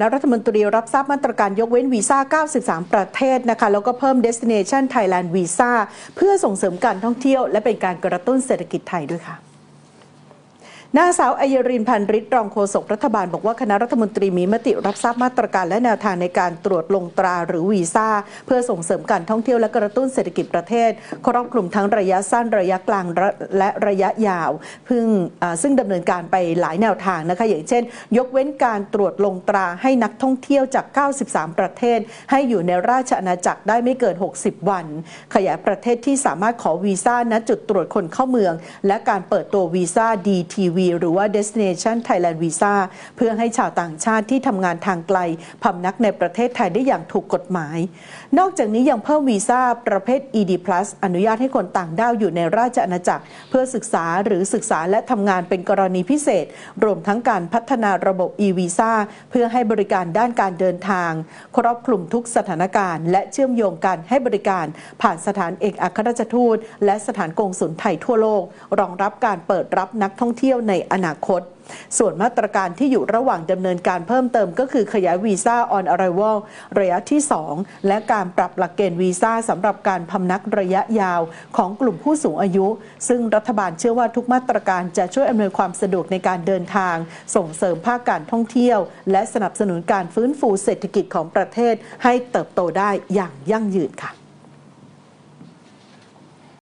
และรัฐมนตรีรับทราบมาตรการยกเว้นวีซ่า 93 ประเทศนะคะ แล้วก็เพิ่ม Destination Thailand Visa เพื่อส่งเสริมการท่องเที่ยว และเป็นการกระตุ้นเศรษฐกิจไทยด้วยค่ะ นางสาวอัยรินพันริตรองโฆษกรัฐบาลบอกว่าคณะรัฐมนตรีมีมติรับทราบมาตรการและแนวทางในการตรวจลงตราหรือวีซ่า เพื่อส่งเสริมการท่องเที่ยวและกระตุ้นเศรษฐกิจประเทศ ครอบคลุมทั้งระยะสั้นระยะกลางและระยะยาวพึ่งซึ่งดำเนินการไปหลายแนวทางนะคะอย่างเช่น ยกเว้นการตรวจลงตราให้นักท่องเที่ยวจาก 93 ประเทศ ให้อยู่ในราชอาณาจักรได้ไม่เกิน 60 วัน ขยายประเทศที่สามารถขอวีซ่าณจุดตรวจคนเข้าเมือง และการเปิดตัววีซ่า DTV หรือว่า Destination Thailand Visa เพื่อให้ชาวต่างชาติที่ทำงานทางไกลพำนักในประเทศไทยได้อย่างถูกกฎหมาย นอกจากนี้ยังเพิ่มวีซ่าประเภท ED+ อนุญาตให้คนต่างด้าวอยู่ในราชอาณาจักร เพื่อศึกษาหรือศึกษาและทำงานเป็นกรณีพิเศษ รวมทั้งการพัฒนาระบบ e-visa เพื่อให้บริการด้านการเดินทาง ครอบคลุมทุกสถานการณ์ และเชื่อมโยงการให้บริการ ผ่านสถานเอกอัครราชทูต และสถานกงสุลไทยทั่วโลก รองรับการเปิดรับนักท่องเที่ยวในอนาคต ส่วนมาตรการที่อยู่ระหว่างดำเนินการเพิ่มเติมก็คือขยายวีซ่า on arrival ระยะที่ 2 และการปรับหลักเกณฑ์วีซ่าสำหรับการพำนักระยะยาวของกลุ่มผู้สูงอายุ ซึ่งรัฐบาลเชื่อว่าทุกมาตรการจะช่วยอำนวยความสะดวกในการเดินทาง ส่งเสริมภาคการท่องเที่ยว และสนับสนุนการฟื้นฟูเศรษฐกิจของประเทศให้เติบโตได้อย่างยั่งยืนค่ะ